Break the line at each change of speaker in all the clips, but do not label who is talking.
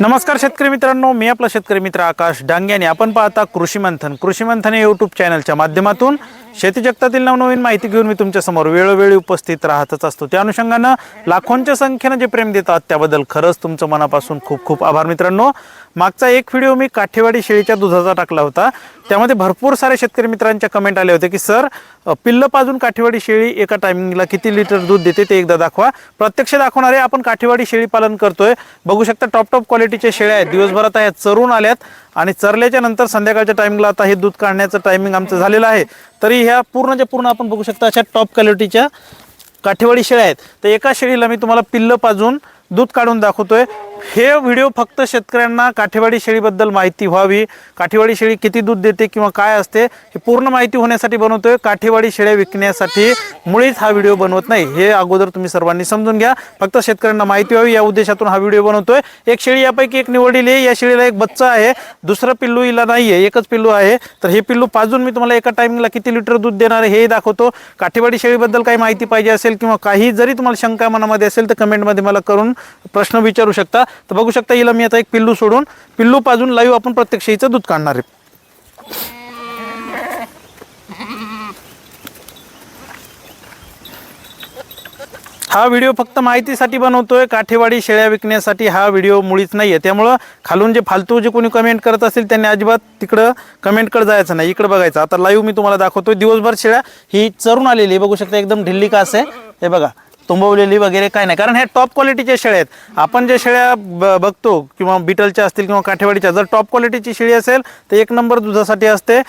नमस्कार शेतकरी मित्रांनो मी आपला शेतकरी मित्र आकाश डांग्याने आपण पाहता कृषी मंथन. कृषी मंथन यूट्यूब चॅनलच्या माध्यमातून शेती जगतातील नवनवीन माहिती घेऊन मी तुमच्यासमोर वेळोवेळी उपस्थित राहतच असतो. त्या अनुषंगानं लाखोंच्या संख्येनं जे प्रेम देतात त्याबद्दल खरंच तुमचं मनापासून खूप खूप आभार मित्रांनो. मागचा एक व्हिडिओ मी काठेवाडी शेळीच्या दुधाचा टाकला होता. त्यामध्ये भरपूर सारे शेतकरी मित्रांच्या कमेंट आले होते की सर पिल्लं पाजून काठेवाडी शेळी एका टायमिंगला किती लिटर दूध देते ते एकदा दाखवा. प्रत्यक्ष दाखवणारे आपण काठेवाडी शेळी पालन करतोय. बघू शकता टॉप टॉप क्वालिटीच्या शेळ्या आहेत. दिवसभरात ह्या चरून आल्यात आणि चरल्याच्या नंतर संध्याकाळच्या टायमिंगला आता हे दूध काढण्याचं टायमिंग आमचं झालेलं आहे. तरी ह्या पूर्णच्या पूर्ण आपण बघू शकता अशा टॉप क्वालिटीच्या काठेवाडी शेळ्या आहेत. तर एका शेळीला मी तुम्हाला पिल्लं पाजून दूध काढून दाखवतोय. हे व्हिडिओ फक्त शेतकऱ्यांना काठेवाडी शेळीबद्दल माहिती व्हावी. काठेवाडी शेळी किती दूध देते किंवा काय असते हे पूर्ण माहिती होण्यासाठी बनवतोय. काठेवाडी शेळ्या विकण्यासाठी मुळीच हा व्हिडिओ बनवत नाही. हे अगोदर तुम्ही सर्वांनी समजून घ्या. फक्त शेतकऱ्यांना माहिती व्हावी. या उद्देशातून हा व्हिडिओ बनवतोय. एक शेळी यापैकी एक निवडलेली आहे. या शेळीला एक बच्चा आहे. दुसरं पिल्लू हिला नाही आहे एकच पिल्लू आहे. तर हे पिल्लू पाजून मी तुम्हाला एका टायमिंगला किती लिटर दूध देणार आहे हे दाखवतो. काठेवाडी शेळीबद्दल काही माहिती पाहिजे असेल किंवा काही जरी तुम्हाला शंका मनामध्ये असेल तर कमेंटमध्ये मला करून प्रश्न विचारू शकता. तर बघू शकता हिला मी आता एक पिल्लू सोडून पिल्लू पाजून लाईव्ह आपण प्रत्यक्ष हिचं दूध काढणार आहे. हा व्हिडिओ फक्त माहितीसाठी बनवतोय काठेवाडी शेळ्या विकण्यासाठी हा व्हिडिओ मुळीच नाही आहे त्यामुळं खालून जे फालतू जे कोणी कमेंट करत असेल त्यांनी अजिबात तिकडं कमेंटकडे जायचं नाही इकडं बघायचं. आता लाईव्ह मी तुम्हाला दाखवतोय दिवसभर शेळ्या ही चरून आलेली आहे. बघू शकता एकदम ढिल्ली कास आहे. हे बघा. तुंबवलेली वगैरे काय नाही. कारण ह्या टॉप क्वालिटीच्या शेळ्या आहेत. आपण जे शेळ्या ब- बघतो किंवा बिटलच्या असतील किंवा काठेवाडीच्या जर टॉप क्वालिटीची शेळी असेल तर एक नंबर दुधासाठी असते.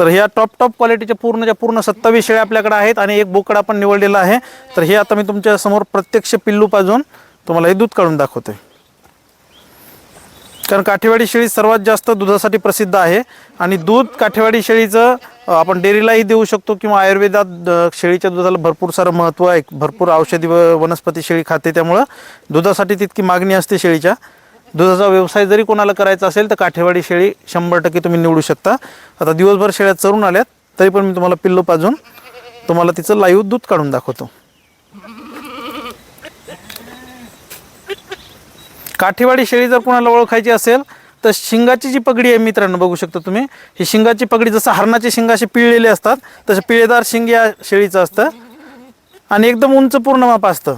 तर ह्या टॉप टॉप क्वालिटीच्या पूर्णच्या पूर्ण सत्तावीस शेळ्या आपल्याकडे आहेत आणि एक बोकड आपण निवडलेला आहे. तर हे आता मी तुमच्यासमोर प्रत्यक्ष पिल्लू पाजून तुम्हाला हे दूध काढून दाखवतोय. कारण काठेवाडी शेळी सर्वात जास्त दुधासाठी प्रसिद्ध आहे. आणि दूध काठेवाडी शेळीचं आपण डेअरीलाही देऊ शकतो किंवा आयुर्वेदात शेळीच्या दुधाला भरपूर सारं महत्त्व आहे. भरपूर औषधी व वनस्पती शेळी खाते त्यामुळं दुधासाठी तितकी मागणी असते शेळीच्या. दुधाचा व्यवसाय जरी कोणाला करायचा असेल तर काठेवाडी शेळी शंभर टक्के तुम्ही निवडू शकता. आता दिवसभर शेळ्या चरून आल्यात तरी पण मी तुम्हाला पिल्लो पाजून तुम्हाला तिचं लाईव्ह दूध काढून दाखवतो. काठीवाडी शेळी जर कोणाला ओळखायची असेल तर शिंगाची जी पगडी आहे मित्रांनो बघू शकता तुम्ही. ही शिंगाची पगडी जसं हरणाचे शिंग असे पिळलेले असतात तसे पिळेदार शिंग या शेळीचं असतं. आणि एकदम उंच पूर्ण माप असतं.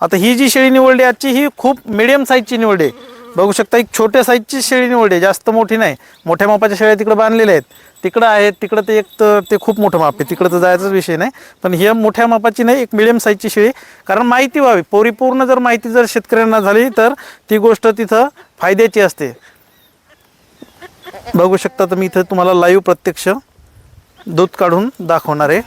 आता ही जी शेळी निवडली आजची ही खूप मिडियम साईजची निवडली आहे. बघू शकता एक छोट्या साईजची शेळी निवडली जास्त मोठी नाही. मोठ्या मापाच्या शेळ्या तिकडे बांधलेल्या आहेत. तिकडं आहेत तिकडं ते एक तर ते खूप मोठं माप आहे. तिकडं तर जायचाच विषय नाही. पण हे मोठ्या मापाची नाही एक मिडियम साईजची शेळी. कारण माहिती व्हावी परिपूर्ण जर माहिती जर शेतकऱ्यांना झाली तर ती गोष्ट तिथं फायद्याची असते. बघू शकता तर मी इथं तुम्हाला लाईव्ह प्रत्यक्ष दूध काढून दाखवणार आहे.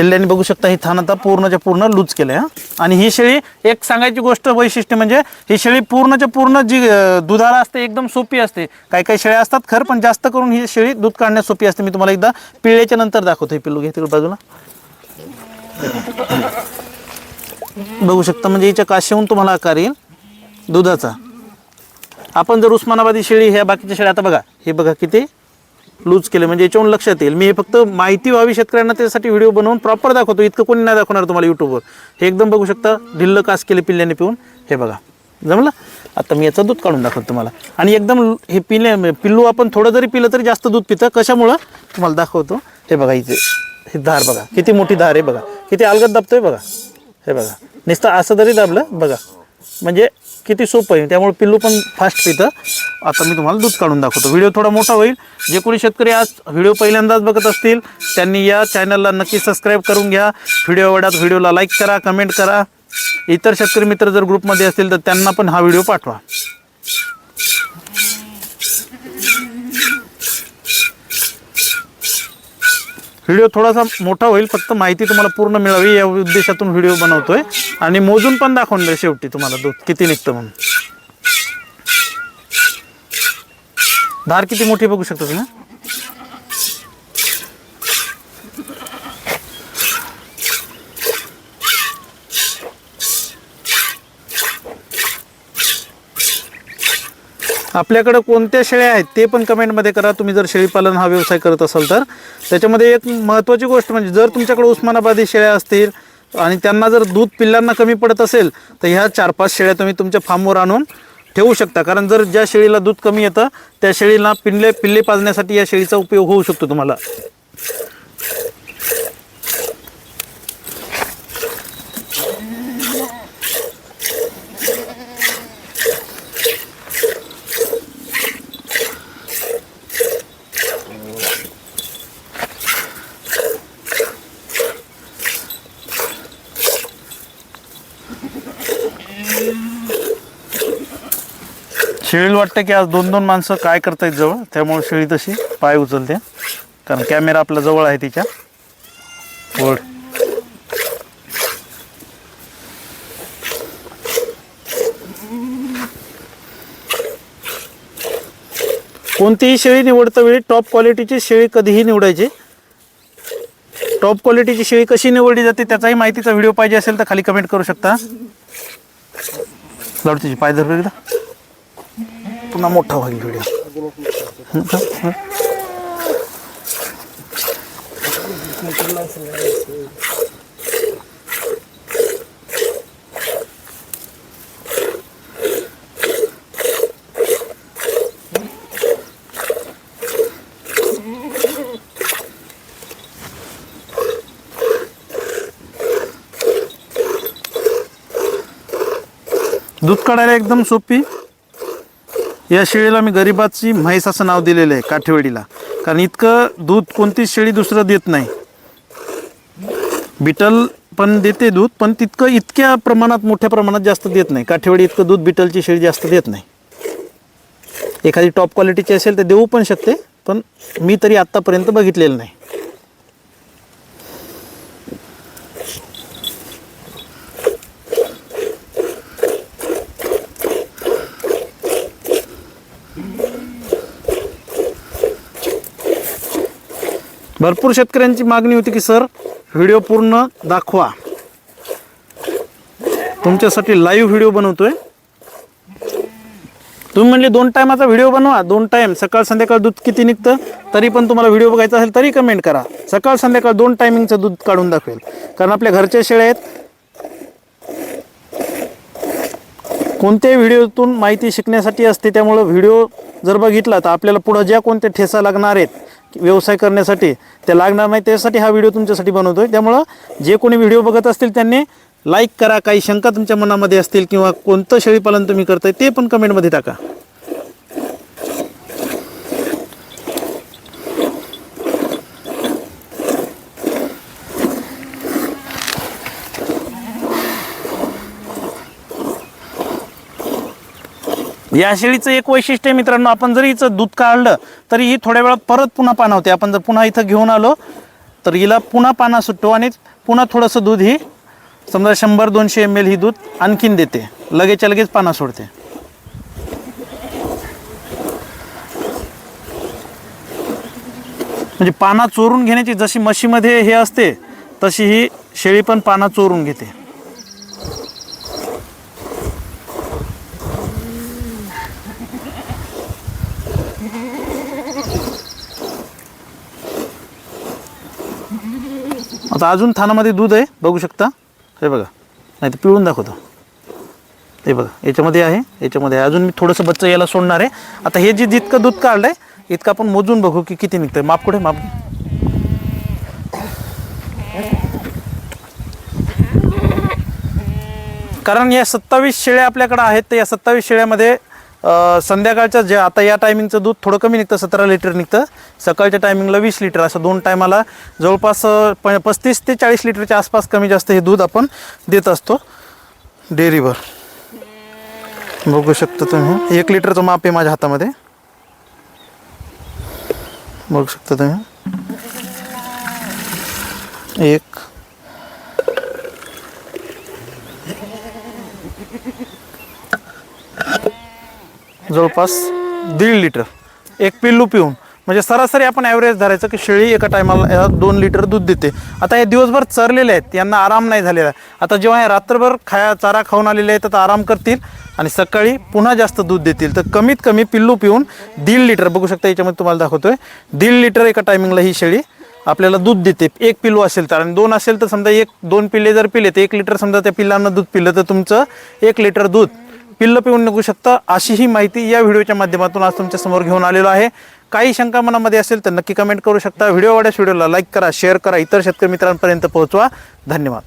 पिल्ल्याने बघू शकता ही थान आता पूर्णच्या पूर्ण लूज केलं आहे आणि ही शेळी एक सांगायची गोष्ट वैशिष्ट्य म्हणजे ही शेळी पूर्णच्या पूर्ण जी दुधाला असते एकदम सोपी असते. काही काही शेळ्या असतात खरं पण जास्त करून ही शेळी दूध काढण्यास सोपी असते. मी तुम्हाला एकदा पिळ्याच्या नंतर दाखवतो हे पिल्लू. घे तिकडे बाजूला. बघू शकता म्हणजे हिच्या काशीहून तुम्हाला आकार येईल दुधाचा. आपण जर उस्मानाबादी शेळी ह्या बाकीच्या शेळ्या आता बघा हे बघा किती? लूज केले म्हणजे याच्यावरून लक्षात येईल. मी हे फक्त माहिती व्हावी शेतकऱ्यांना त्यासाठी व्हिडिओ बनवून प्रॉपर दाखवतो. इतकं कोणी नाही दाखवणार तुम्हाला युट्यूबवर हे एकदम बघू शकता ढिल्ल कास केले पिल्ल्याने पिऊन. हे बघा. जमलं? आता मी याचं दूध काढून दाखवतो तुम्हाला. आणि एकदम हे पिले पिल्लू आपण थोडं जरी पिलं तरी जास्त दूध पितं. कशामुळं? तुम्हाला दाखवतो. हे बघा इथे. हे धार बघा. किती मोठी धार आहे बघा. किती अलगद दाबतोय बघा. हे बघा. नुसतं असं जरी दाबलं बघा. म्हणजे किती सोपं आहे. त्यामुळे पिल्लू पण फास्ट पितं. आता मी तुम्हाला दूध काढून दाखवतो. व्हिडिओ थोडा मोठा होईल. जे कोणी शेतकरी आज व्हिडिओ पहिल्यांदाच बघत असतील त्यांनी या चॅनलला नक्की सबस्क्राईब करून घ्या. व्हिडिओ आवडत व्हिडिओला लाईक करा कमेंट करा. इतर शेतकरी मित्र जर ग्रुपमध्ये असतील तर त्यांना पण हा व्हिडिओ पाठवा. व्हिडिओ थोडासा मोठा होईल फक्त माहिती तुम्हाला पूर्ण मिळावी या उद्देशातून व्हिडिओ बनवतोय. आणि मोजून पण दाखवून दे शेवटी तुम्हाला दूध किती निघतं म्हणून. धार किती मोठी बघू शकता तुम्ही? आपल्याकडं कोणत्या शेळ्या आहेत ते पण कमेंटमध्ये करा. तुम्ही जर शेळीपालन हा व्यवसाय करत असाल तर. त्याच्यामध्ये एक महत्त्वाची गोष्ट म्हणजे जर तुमच्याकडे उस्मानाबादी शेळ्या असतील आणि त्यांना जर दूध पिल्लांना कमी पडत असेल तर ह्या चार पाच शेळ्या तुम्ही तुमच्या फार्मवर आणून ठेवू शकता. कारण जर ज्या शेळीला दूध कमी येतं त्या शेळीला पिल्ले पिल्ले पाजण्यासाठी या शेळीचा उपयोग होऊ शकतो तुम्हाला. शेळीला वाटतं की आज दोन दोन माणसं काय करतायत जवळ त्यामुळे शेळी तशी पाय उचलते. कारण कॅमेरा आपल्या जवळ आहे तिच्या. वड कोणतीही शेळी निवडता वेळी टॉप क्वालिटीची शेळी कधीही निवडायची. टॉप क्वालिटीची शेळी कशी निवडली जाते त्याचाही माहितीचा व्हिडिओ पाहिजे असेल तर खाली कमेंट करू शकता. लढतीची पाय धर पुन्हा मोठा होईल व्हिडिओ. दूध काढायला एकदम सोपी. या शेळीला मी गरिबाची म्हैस असं नाव दिलेलं आहे काठेवाडीला. कारण इतकं दूध कोणतीच शेळी दुसरं देत नाही. बिटल पण देते दूध पण तितकं इतक्या प्रमाणात मोठ्या प्रमाणात जास्त देत नाही. काठेवाडी इतकं दूध बिटलची शेळी जास्त देत नाही. एखादी टॉप क्वालिटीची असेल तर देऊ पण शकते पण मी तरी आत्तापर्यंत बघितलेलं नाही. भरपूर शेतकऱ्यांची मागणी होती की सर व्हिडिओ पूर्ण दाखवा. तुमच्यासाठी लाईव्ह व्हिडिओ बनवतोय. तुम्ही म्हणले दोन टायमाचा व्हिडिओ बनवा. दोन टाईम सकाळ संध्याकाळ दूध किती निघतं तरी पण तुम्हाला व्हिडिओ बघायचा असेल तरी कमेंट करा. सकाळ संध्याकाळ दोन टायमिंगचं दूध काढून दाखवेल. कारण आपल्या घरच्या शेळ्या आहेत. कोणत्याही व्हिडिओतून माहिती शिकण्यासाठी असते त्यामुळं व्हिडिओ जर बघितला तर आपल्याला पुढं ज्या कोणत्या ठेसा लागणार आहेत व्यवसाय करण्यासाठी त्या लागणार नाही त्यासाठी हा व्हिडिओ तुमच्यासाठी बनवतो आहे त्यामुळं जे कोणी व्हिडिओ बघत असतील त्यांनी लाईक करा. काही शंका तुमच्या मनामध्ये असतील किंवा कोणतं शेळीपालन तुम्ही करताय ते पण कमेंटमध्ये टाका. या शेळीचं एक वैशिष्ट्य आहे मित्रांनो आपण जरी हिचं दूध काढलं तरी ही थोड्या वेळात परत पुन्हा पाना होते. आपण जर पुन्हा इथं घेऊन आलो तर हिला पुन्हा पाना सुटतो आणि पुन्हा थोडंसं दूध ही समजा शंभर दोनशे एम एल ही दूध आणखीन देते. लगेचच्या लगेच पाना सोडते. म्हणजे पाना चोरून घेण्याची जशी म्हशीमध्ये हे असते तशी ही शेळी पण पाना चोरून घेते. आता अजून थानामध्ये दूध आहे बघू शकता. हे बघा नाही तर पिळून दाखवतो. हे बघा याच्यामध्ये आहे याच्यामध्ये आहे. अजून मी थोडंसं बच्चं याला सोडणार आहे. आता हे जे जितकं दूध काढलं आहे इतकं आपण मोजून बघू की किती निघतं माप कुठे माप कारण या सत्तावीस शेळ्या आपल्याकडे आहेत तर या सत्तावीस शेळ्यामध्ये संध्याकाळच्या जे आता या टायमिंगचं दूध थोडं कमी निघतं सतरा लिटर निघतं. सकाळच्या टायमिंगला वीस लिटर असं दोन टायमाला जवळपास प पस्तीस ते चाळीस लिटरच्या आसपास कमी जास्त हे दूध आपण देत असतो. डेअरीवर. बघू शकता तुम्ही. एक लिटरचं माप आहे माझ्या हातामध्ये. बघू शकता तुम्ही. एक जवळपास दीड लिटर एक पिल्लू पिऊन. म्हणजे सरासरी आपण ॲव्हरेज धरायचं की शेळी एका टायमाला दोन लिटर दूध देते. आता हे दिवसभर चरलेले आहेत यांना आराम नाही झालेला. आहे आता जेव्हा हे रात्रभर खाया चारा खाऊन आलेले आहेत तर आराम करतील आणि सकाळी पुन्हा जास्त दूध देतील. तर कमीत कमी पिल्लू पिऊन दीड लिटर बघू शकता याच्यामध्ये तुम्हाला दाखवतोय दीड लिटर एका टायमिंगला ही शेळी आपल्याला दूध देते. एक पिल्लू असेल तर आणि दोन असेल तर समजा एक दोन पिल्ले जर पिले तर एक लिटर समजा त्या पिल्लांना दूध पिलं तर तुमचं एक लिटर दूध पिल्लं पिऊन निघू शकता अशी ही माहिती या व्हिडिओच्या माध्यमातून आज तुमच्यासमोर घेऊन आलेलो आहे. काही शंका मनामध्ये असेल तर नक्की कमेंट करू शकता. व्हिडिओ वाड्यास व्हिडिओला लाईक करा शेअर करा. इतर शेतकरी मित्रांपर्यंत पोहोचवा. धन्यवाद.